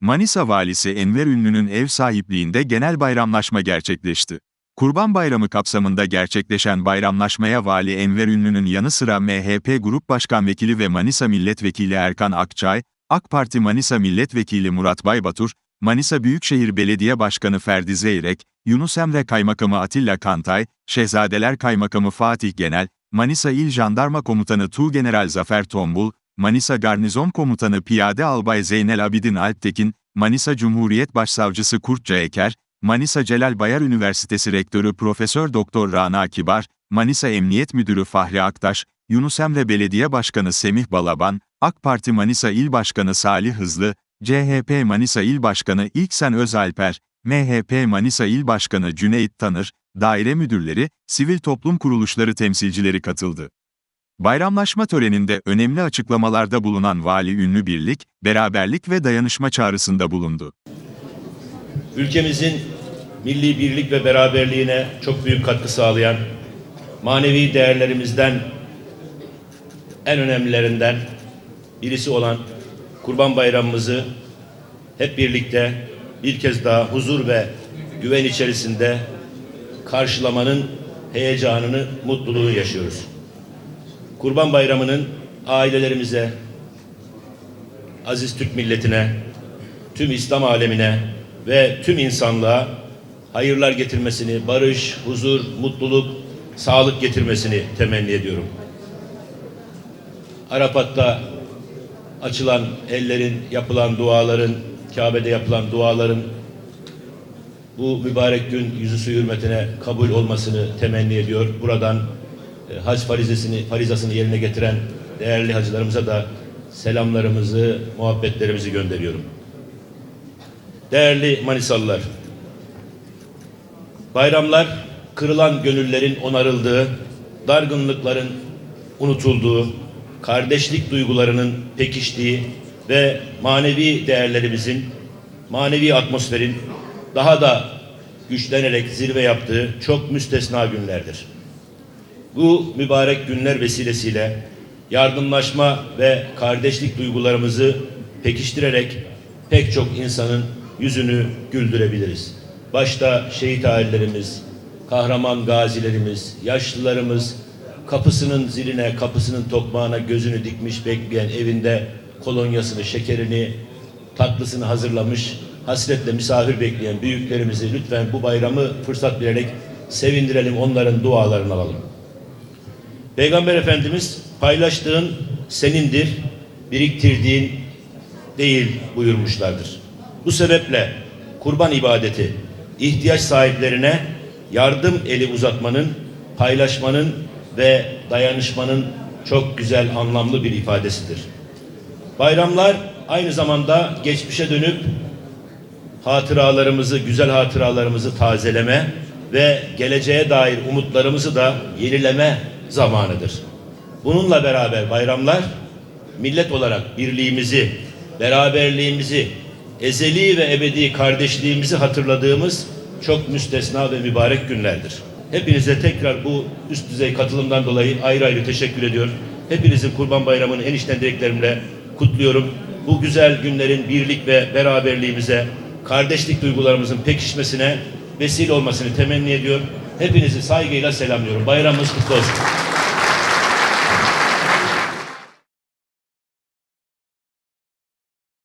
Manisa Valisi Enver Ünlü'nün ev sahipliğinde genel bayramlaşma gerçekleşti. Kurban Bayramı kapsamında gerçekleşen bayramlaşmaya Vali Enver Ünlü'nün yanı sıra MHP Grup Başkan Vekili ve Manisa Milletvekili Erkan Akçay, AK Parti Manisa Milletvekili Murat Baybatur, Manisa Büyükşehir Belediye Başkanı Ferdi Zeyrek, Yunus Emre Kaymakamı Atilla Kantay, Şehzadeler Kaymakamı Fatih Genel, Manisa İl Jandarma Komutanı Tuğgeneral Zafer Tombul, Manisa Garnizon Komutanı Piyade Albay Zeynel Abidin Alptekin, Manisa Cumhuriyet Başsavcısı Kurtça Eker, Manisa Celal Bayar Üniversitesi Rektörü Profesör Doktor Rana Kibar, Manisa Emniyet Müdürü Fahri Aktaş, Yunus Emre Belediye Başkanı Semih Balaban, AK Parti Manisa İl Başkanı Salih Hızlı, CHP Manisa İl Başkanı İlksen Özalper, MHP Manisa İl Başkanı Cüneyt Tanır, daire müdürleri, sivil toplum kuruluşları temsilcileri katıldı. Bayramlaşma töreninde önemli açıklamalarda bulunan Vali Ünlü birlik, beraberlik ve dayanışma çağrısında bulundu. ülkemizin milli birlik ve beraberliğine çok büyük katkı sağlayan manevi değerlerimizden en önemlilerinden birisi olan Kurban Bayramımızı hep birlikte bir kez daha huzur ve güven içerisinde karşılamanın heyecanını, mutluluğu yaşıyoruz. Kurban Bayramı'nın ailelerimize, aziz Türk milletine, tüm İslam alemine ve tüm insanlığa hayırlar getirmesini, barış, huzur, mutluluk, sağlık getirmesini temenni ediyorum. Arafat'ta açılan ellerin, yapılan duaların, Kabe'de yapılan duaların bu mübarek gün yüzü hürmetine kabul olmasını temenni ediyor. Buradan e, hac farizesini, farizasını yerine getiren değerli hacılarımıza da selamlarımızı, muhabbetlerimizi gönderiyorum. Değerli Manisalılar, bayramlar kırılan gönüllerin onarıldığı, dargınlıkların unutulduğu, kardeşlik duygularının pekiştiği ve manevi değerlerimizin, manevi atmosferin daha da güçlenerek zirve yaptığı çok müstesna günlerdir. Bu mübarek günler vesilesiyle yardımlaşma ve kardeşlik duygularımızı pekiştirerek pek çok insanın yüzünü güldürebiliriz. Başta şehit ailelerimiz, kahraman gazilerimiz, yaşlılarımız, kapısının ziline, kapısının tokmağına gözünü dikmiş bekleyen evinde kolonyasını, şekerini, tatlısını hazırlamış, hasretle misafir bekleyen büyüklerimizi lütfen bu bayramı fırsat vererek sevindirelim, onların dualarını alalım. Peygamber Efendimiz paylaştığın senindir, biriktirdiğin değil buyurmuşlardır. Bu sebeple kurban ibadeti ihtiyaç sahiplerine yardım eli uzatmanın, paylaşmanın ve dayanışmanın çok güzel anlamlı bir ifadesidir. Bayramlar aynı zamanda geçmişe dönüp hatıralarımızı, güzel hatıralarımızı tazeleme ve geleceğe dair umutlarımızı da yenileme zamanıdır. Bununla beraber bayramlar millet olarak birliğimizi, beraberliğimizi, ezeli ve ebedi kardeşliğimizi hatırladığımız çok müstesna ve mübarek günlerdir. Hepinize tekrar bu üst düzey katılımdan dolayı ayrı ayrı teşekkür ediyorum. Hepinizin Kurban Bayramı'nı en içten dileklerimle kutluyorum. Bu güzel günlerin birlik ve beraberliğimize, kardeşlik duygularımızın pekişmesine vesile olmasını temenni ediyorum. Hepinizi saygıyla selamlıyorum. Bayramınız kutlu olsun.